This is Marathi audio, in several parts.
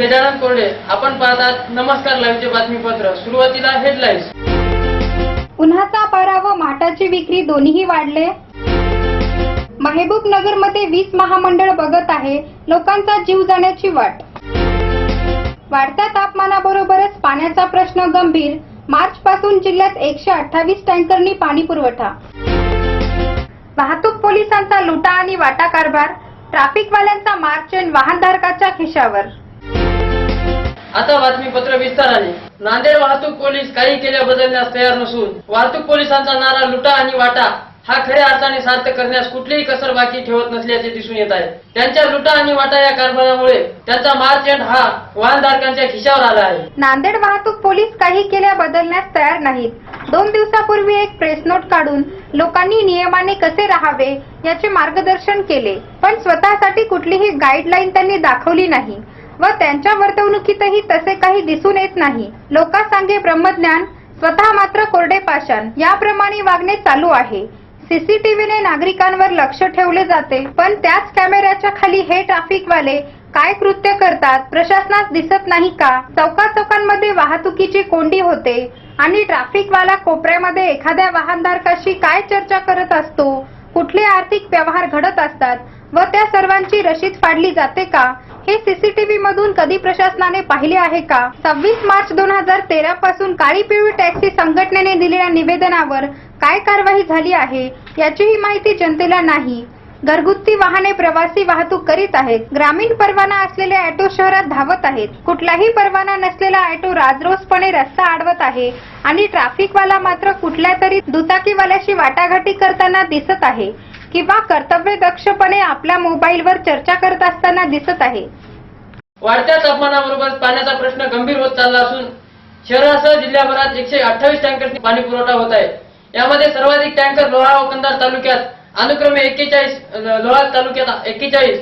गजानन कोरडे. आपण पाहतात नमस्कार लाईव्हचे बातमीपत्र. सुरुवातीला हेडलाईन्स उन्हाचा पारा व माठाची विक्री दोन्हीही वाढले. महबूब नगरमध्ये वीज महामंडळ बघत आहे. लोकांचा जीव जाण्याची वाट. वाढत्या तापमानाबरोबरच पाण्याचा प्रश्न गंभीर. मार्च पासून जिल्ह्यात एकशे अठ्ठावीस टँकरनी पाणी पुरवठा. वाहतूक पोलिसांचा लुटा आणि वाटा कारभार ट्रॅफिकवाल्यांचा मार्चेंट वाहनधारकाच्या खिशावर. आता बातमीपत्र विस्ताराने. नांदेड वाहतूक पोलीस काही केल्या बदलण्यास तयार नसून वाहतूक पोलिसांचा नारा लुटा आणि वाटा हा खऱ्या अर्थाने साध्य करण्यास कुठलीही कसर बाकी ठेवत नसल्याचे दिसून येत आहे. त्यांच्या लुटा आणि वाटा या कारभारामुळे त्यांचा मार्चेंट हा वाहनधारकांच्या खिशावर आला आहे. नांदेड वाहतूक पोलीस काही केल्या बदलण्यास तयार नाहीत. दोन दिवसापूर्वी एक प्रेस नोट काढून लोकांनी नियमाने कसे राहावे याचे मार्गदर्शन केले पण स्वतःसाठी कुठलीही गाईडलाईन त्यांनी दाखवली नाही. व त्यांच्या वर्तवणुकीतही तसे काही दिसून येत नाही. लोकांसांगे ब्रह्मज्ञान स्वतः मात्र कोरडे पाषाण याप्रमाणे वागणे चालू आहे. सीसीटीव्हीने नागरिकांवर लक्ष ठेवले जाते पण त्याच कॅमेऱ्याच्या खाली हे ट्रॅफिकवाले काय कृत्य करतात प्रशासनास दिसत नाही का? चौका चौकांमध्ये वाहतुकीची कोंडी होते. आणि ट्रॅफिकवाला कोपऱ्यामध्ये एखाद्या वाहनधारकाशी काय चर्चा करत असतो? कुठले आर्थिक व्यवहार घडत असतात? व त्या सर्वांची रशीद फाडली जाते का? हे सीसीटीव्ही मधून कधी प्रशासनाने पाहिले आहे का? सव्वीस मार्च दोन हजार तेरा पासून काळी पिवळी टॅक्सी संघटनेने दिलेल्या निवेदनावर काय कारवाई झाली आहे याचीही माहिती जनतेला नाही. घरगुती वाहने प्रवासी वाहतूक करीत आहेत. ग्रामीण परवाना असलेले ऑटो शहरात धावत आहेत. कुठलाही परवाना नसलेला ऑटो राजरोसपणे रस्ता अडवत आहे आणि ट्रॅफिकवाला मात्र कुठल्या तरी दुचाकीवाल्याशी वाटाघाटी करताना दिसत आहे. किंवा कर्तव्यदक्षपणे आपल्या मोबाईलवर चर्चा करत असताना दिसत आहे. वाढत्या तापमानाबरोबर पाण्याचा प्रश्न गंभीर होत चालला असून शहरासह जिल्ह्याभरात एकशे अठ्ठावीस टँकरची पाणी पुरवठा होत आहे. यामध्ये सर्वाधिक टँकर लोहा व कंधार तालुक्यात अनुक्रमे एक्केचाळीस लोहा तालुक्यात एक्केचाळीस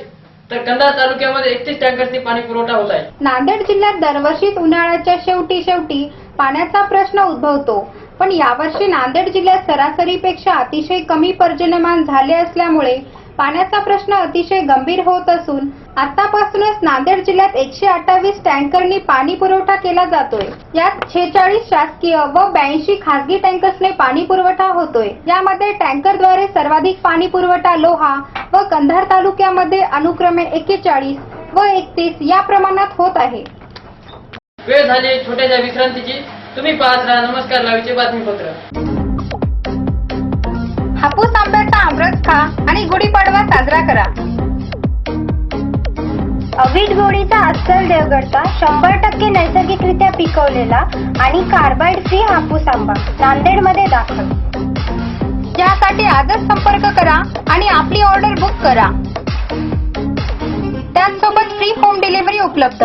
तर कंधार तालुक्यामध्ये एकतीस टँकरची पाणी पुरवठा होत आहे. नांदेड जिल्ह्यात दरवर्षीच उन्हाळ्याच्या शेवटी शेवटी पाण्याचा प्रश्न उद्भवतो. पण यावर्षी नांदेड जिल्ह्यात सरासरीपेक्षा अतिशय कमी पर्जन्यमान झाले असल्यामुळे पाण्याचा प्रश्न अतिशय गंभीर होत असून आतापासूनच नांदेड जिल्ह्यात एकशे अठ्ठावीस टँकरनी पाणी पुरवठा केला जातोय. यात छेचाळीस शासकीय व ब्याऐंशी खासगी टँकर्सने पाणी पुरवठा होतोय. यामध्ये टँकरद्वारे सर्वाधिक पाणी पुरवठा लोहा व कंधार तालुक्यामध्ये अनुक्रमे एक्केचाळीस व एकतीस या प्रमाणात होत आहे. वेळ झाली छोट्याशा विश्रांतीची. तुम्ही पाहत राहा. नमस्कार लावीचे बातमीपत्र. हापूस आंब्याचा आमरस खा आणि गुढीपाडवा साजरा करा. अवीट गोडीचा अस्सल देवगडचा शंभर टक्के नैसर्गिकरित्या पिकवलेला आणि कार्बाइड फ्री हापूस आंबा नांदेडमध्ये दाखल. यासाठी आजच संपर्क करा आणि आपली ऑर्डर बुक करा. त्याचसोबत फ्री होम डिलिव्हरी उपलब्ध.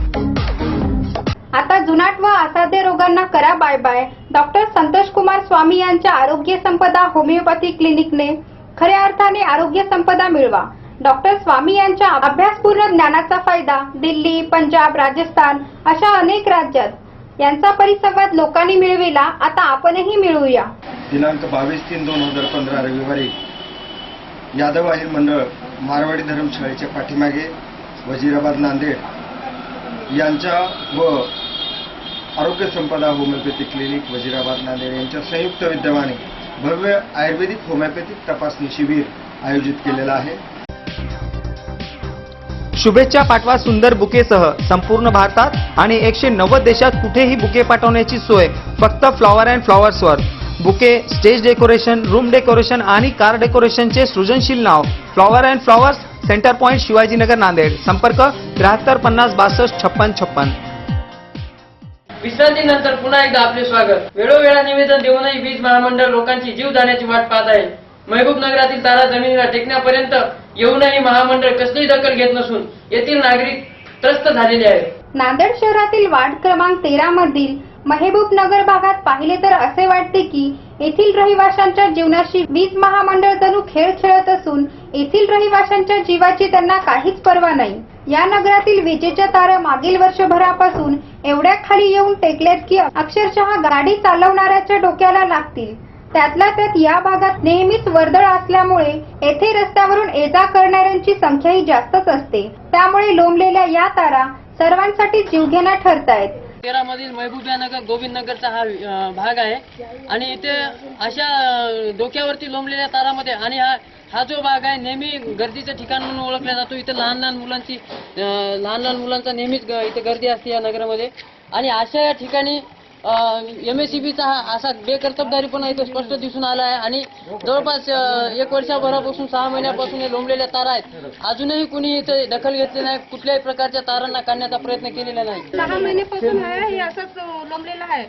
आता जुनाट व असाध्य रोगांना करा bye bye. Doctor Santosh Kumar Swami यांच्या आरोग्य संपदा होमिओपॅथी क्लिनिकने खऱ्या अर्थाने आरोग्य संपदा मिळवा. डॉक्टर स्वामी यांच्या अभ्यासपूर्ण ज्ञानाचा फायदा दिल्ली पंजाब राजस्थान अशा अनेक राज्यात. यांचा परिसंवाद लोकांनी मिळविला. आता आपणही मिळवूया दिनांक बावीस तीन दोन हजार पंधरा रविवारी यादव आहिर मंडळ मारवाडी धर्मशाळेच्या पाठीमागे वजीराबाद नांदेड यांच्या व आरोग्य संपदा होमिओपॅथी क्लिनिक वजीराबाद नांदेड यांच्या संयुक्त विद्यमाने भव्य आयुर्वेदिक होमिओपॅथिक तपासणी शिबिर आयोजित केलेलं आहे. शुभेच्छा पाठवा सुंदर बुकेसह संपूर्ण भारतात आणि एकशे नव्वद देशात कुठेही बुके पाठवण्याची सोय फक्त flower and फ्लॉवर्सवर. Bouquet stage decoration room decoration आणि कार डेकोरेशनचे सृजनशील नाव flower and flowers centre point Shivajinagar Nanded. संपर्क त्र्याहत्तर पन्नास बासष्ट छप्पन छप्पन. विश्रांतीनंतर पुन्हा एकदा आपले स्वागत. वेळोवेळा निवेदन देऊनही वीज महामंडळ लोकांची जीव जाण्याची वाट पाहत आहे. महबूब नगरातील तारा जमिनीला टेकण्यापर्यंत येऊनही महामंडळ कसलीही दखल घेत नसून येथील नागरिक त्रस्त झालेले आहेत. नांदेड शहरातील वार्ड क्रमांक तेरा मधील महबूब नगर भागात पाहिले तर असे वाटते की येथील रहिवाशांच्या जीवनाशी वीज महामंडळ जणू खेळ खेळत असून येथील रहिवाशांच्या जीवाची त्यांना काहीच पर्वा नाही. या नगरातील विजेच्या तारा मागील वर्षभरापासून एवढ्या खाली येऊन टेकल्यात की अक्षरशः गाडी चालवणाऱ्याच्या डोक्याला लागतील. त्यातल्या त्यात या भागात नेहमीच वर्दळ असल्यामुळे येथे रस्त्यावरून ये करणाऱ्यांची संख्याही जास्तच असते. त्यामुळे लोंबलेल्या या तारा सर्वांसाठी जीवघेण्या ठरतायत. तेरा मधील महबूबिया गोविंदनगरचा हा भाग आहे. आणि इथे अशा डोक्यावरती लोंबलेल्या तारामध्ये आणि हा हा जो भाग आहे नेहमी गर्दीचं ठिकाण म्हणून ओळखला जातो. इथं लहान लहान मुलांची लहान लहान मुलांचा नेहमीच इथं इथे गर्दी असते या नगरामध्ये. आणि अशा या ठिकाणी एम एस चा हा असा बेकर्तबदारीपणा इथे स्पष्ट दिसून आला आहे. आणि जवळपास एक वर्षाभरापासून सहा महिन्यापासून हे लोंबलेल्या तारा आहेत. अजूनही कुणी इथे दखल घेतली नाही. कुठल्याही प्रकारच्या तारांना काढण्याचा प्रयत्न केलेला नाही. सहा महिन्यापासून हे असंच लोंबलेलं आहे.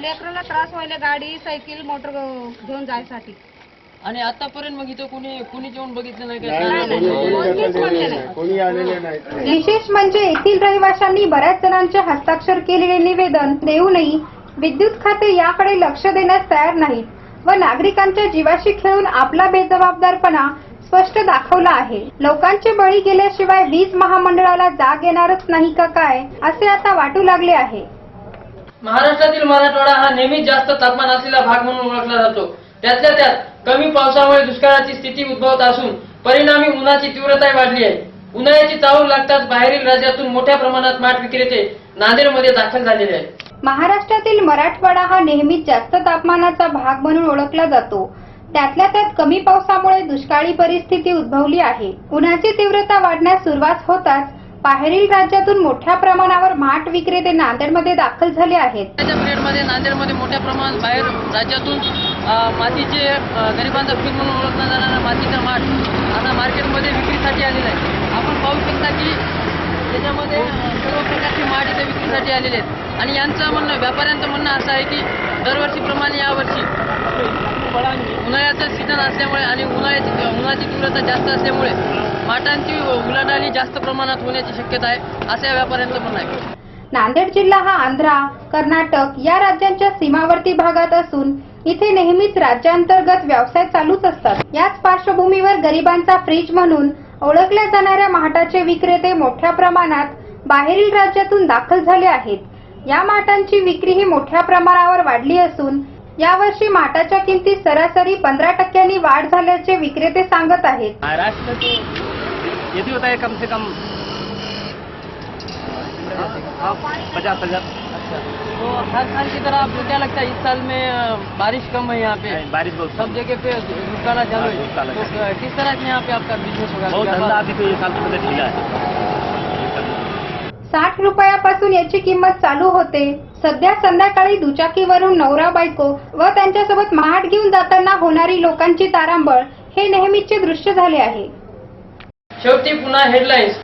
लेकराला त्रास व्हायला गाडी सायकल मोटर घेऊन जायसाठी. आणि आतापर्यंत मग इथं कुणी कुणी जेवण बघितलं नाही कोणीच नाही. कोणी आलेले नाहीत विशेष म्हणजे येथील रहिवाशांनी बऱ्याच जणांचे हस्ताक्षर केलेले निवेदन देऊनही विद्युत खाते याकडे लक्ष देण्यास तयार नाहीत व नागरिकांच्या जीवाशी खेळून आपला बेजबाबदारपणा स्पष्ट दाखवला आहे. लोकांचे बळी गेल्याशिवाय वीज महामंडळाला जाग येणारच नाही का काय? असे आता वाटू लागले आहे. महाराष्ट्रातील मराठवाडा हा नेहमीच जास्त तापमान असलेला भाग म्हणून ओळखला जातो. त्यातल्या त्यात कमी पावसामुळे दुष्काळाची स्थिती उद्भवत असून परिणामी उन्हाची तीव्रता वाढली आहे. उन्हाळ्याची चाहूल लागताच बाहेरील राज्यातून मोठ्या प्रमाणात माठ विक्रेते नांदेडमध्ये दाखल झालेले आहेत. महाराष्ट्रातील मराठवाडा हा नेहमीच जास्त तापमानाचा भाग म्हणून ओळखला जातो. त्यातल्या त्यात कमी पावसामुळे दुष्काळी परिस्थिती उद्भवली आहे. उन्हाची तीव्रता वाढण्यास सुरुवात होताच बाहेरील राज्यातून मोठ्या प्रमाणावर माठ विक्रेते नांदेडमध्ये दाखल झाले आहेत. नांदेडमध्ये मोठ्या प्रमाणात बाहेर राज्यातून मातीचे गरिबांचा पीक म्हणून ओळखला जाणारा मातीचा माठ आता मार्केटमध्ये विक्रीसाठी आलेला आहे. आपण पाहू शकता की त्याच्यामध्ये सर्व प्रकारचे माठ इथे विक्रीसाठी आलेले आहेत. आणि यांचं म्हणणं व्यापाऱ्यांचं म्हणणं असं आहे की दरवर्षीप्रमाणे यावर्षी उन्हाळ्याचं सीझन असल्यामुळे आणि उन्हाळ्याची उन्हाची तीव्रता जास्त असल्यामुळे माठांची उलाढाली जास्त प्रमाणात होण्याची शक्यता आहे असं या व्यापाऱ्यांचं म्हणणं आहे. नांदेड जिल्हा हा आंध्रा कर्नाटक या राज्यांच्या सीमावर्ती भागात असून इथे नेहमीच राज्यांतर्गत व्यवसाय चालूच असतात. याच पार्श्वभूमीवर गरिबांचा फ्रीज म्हणून ओळखल्या जाणाऱ्या माठाचे विक्रेते मोठ्या प्रमाणात बाहेरील राज्यातून दाखल झाले आहेत. या माठांची विक्री ही मोठ्या प्रमाणावर वाढली असून यावर्षी माठाच्या किमतीत सरासरी पंधरा टक्क्यांनी वाढ झाल्याचे विक्रेते सांगत आहेत. महाराष्ट्र होता है कम से कम. पचास हजार. तो हर साल की तरह आपको क्या लगता है इस साल में बारिश कम है यहाँ पे? बारिश बहुत सब जगह पे दुकाना चालू हाँ, तो किस तरह से यहाँ पे आपका बिजनेस होगा? बहुत? धंधा अभी तो ये साल तो मुझे ढीला है। साठ रुपयापासून याची किंमत चालू होते. सध्या संध्याकाळी दुचाकीवरून नवरा बायको व त्यांच्यासोबत महाट घेऊन जाताना होणारी लोकांची तारांबळ हे नेहमीचे दृश्य झाले आहे. शेवटी पुन्हा हेडलाईन्स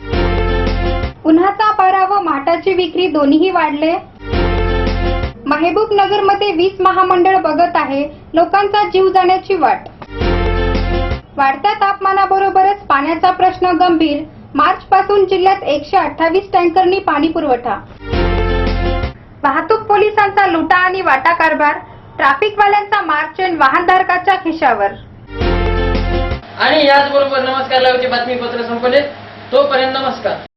उन्हाचा पारा व माठाची विक्री दोन्हीही वाढले. माहेबूब नगरमध्ये वीज महामंडळ बघत आहे. लोकांचा जीव जाण्याची वाट. वाढत्या तापमानाबरोबरच पाण्याचा प्रश्न गंभीर. मार्च पासून जिल्ह्यात एकशे अठ्ठावीस टँकरनी पाणी पुरवठा. वाहतूक पोलिसांचा लुटा आणि वाटा कारभार. ट्रॅफिकवाल्यांचा मार्च वाहनधारकाच्या खिशावर. आणि याचबरोबर नमस्कार लावचे बातमीपत्र संपले. तोपर्यंत नमस्कार.